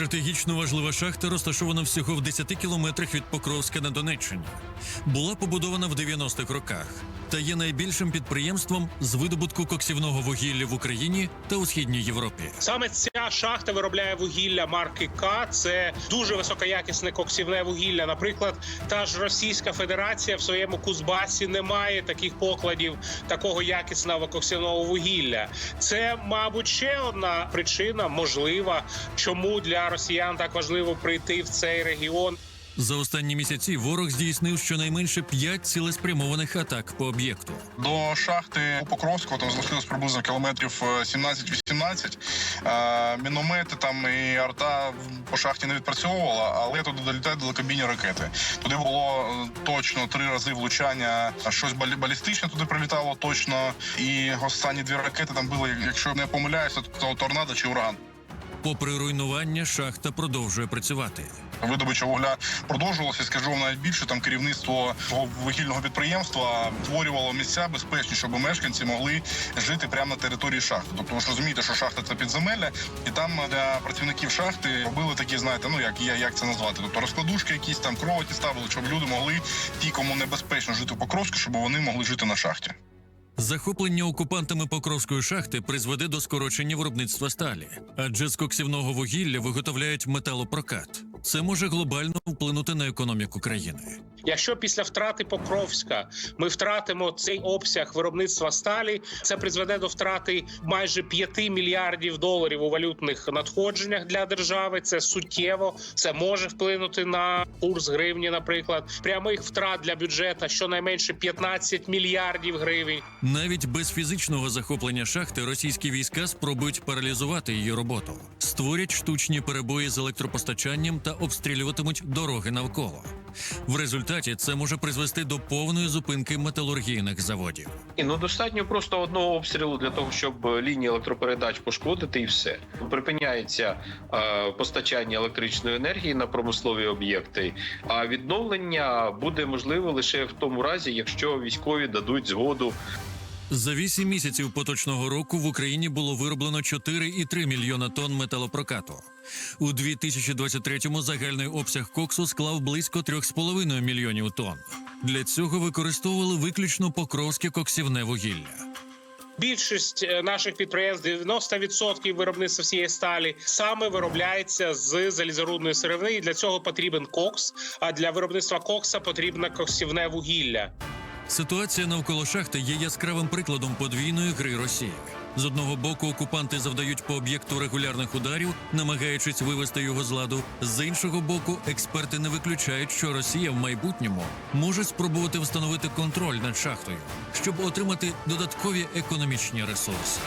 Стратегічно важлива шахта розташована всього в 10 кілометрах від Покровська на Донеччині. Була побудована в 90-х роках та є найбільшим підприємством з видобутку коксівного вугілля в Україні та у східній Європі. Саме ця шахта виробляє вугілля марки К. Це дуже високоякісне коксівне вугілля. Наприклад, та ж Російська Федерація в своєму Кузбасі не має таких покладів такого якісного коксівного вугілля. Це, мабуть, ще одна причина, можлива, чому для росіян так важливо прийти в цей регіон. За останні місяці ворог здійснив щонайменше 5 цілеспрямованих атак по об'єкту. До шахти у Покровського там залишилось приблизно кілометрів е, 17-18. Е, Міномети там і арта по шахті не відпрацьовувала, але туди долітають далекобійні ракети. Туди було е, точно три рази влучання. Щось балі- балістичне туди прилітало точно. І останні дві ракети там були, якщо не помиляюся, то торнадо чи ураган. Попри руйнування, шахта продовжує працювати. Видобича вугля продовжувалося. Скажу вам навіть більше. Там керівництво вугільного підприємства створювало місця безпечні, щоб мешканці могли жити прямо на території шахти. Тобто ви ж розумієте, що шахта це підземелля, і там для працівників шахти робили такі, знаєте, ну як я як це назвати? Тобто розкладушки, якісь там кроваті ставили, щоб люди могли ті, кому небезпечно жити в Покровську, щоб вони могли жити на шахті. Захоплення окупантами Покровської шахти призведе до скорочення виробництва сталі, адже з коксівного вугілля виготовляють металопрокат. Це може глобально вплинути на економіку країни. Якщо після втрати Покровська ми втратимо цей обсяг виробництва сталі, це призведе до втрати майже 5 мільярдів доларів у валютних надходженнях для держави. Це суттєво. Це може вплинути на курс гривні, наприклад, прямих втрат для бюджету щонайменше 15 мільярдів гривень. Навіть без фізичного захоплення шахти російські війська спробують паралізувати її роботу, створять штучні перебої з електропостачанням та обстрілюватимуть дороги навколо. В результаті це може призвести до повної зупинки металургійних заводів. Ні, ну достатньо просто одного обстрілу для того, щоб е, лінії електропередач пошкодити, і все припиняється е, постачання електричної енергії на промислові об'єкти. А відновлення буде можливе лише в тому разі, якщо військові дадуть згоду За вісім місяців поточного року в Україні було вироблено 4,3 мільйона тонн металопрокату. У 2023-му загальний обсяг коксу склав близько 3,5 мільйонів тонн. Для цього використовували виключно покровське коксівне вугілля. Більшість е, наших підприємств, 90% виробництва всієї сталі, саме виробляється з залізорудної сировини. І для цього потрібен кокс. А для виробництва кокса потрібне коксівне вугілля. Ситуація навколо шахти є яскравим прикладом подвійної гри Росії. З одного боку, окупанти завдають по об'єкту регулярних ударів, намагаючись вивести його з ладу. З іншого боку, експерти не виключають, що Росія в майбутньому може спробувати встановити контроль над шахтою, щоб отримати додаткові економічні ресурси.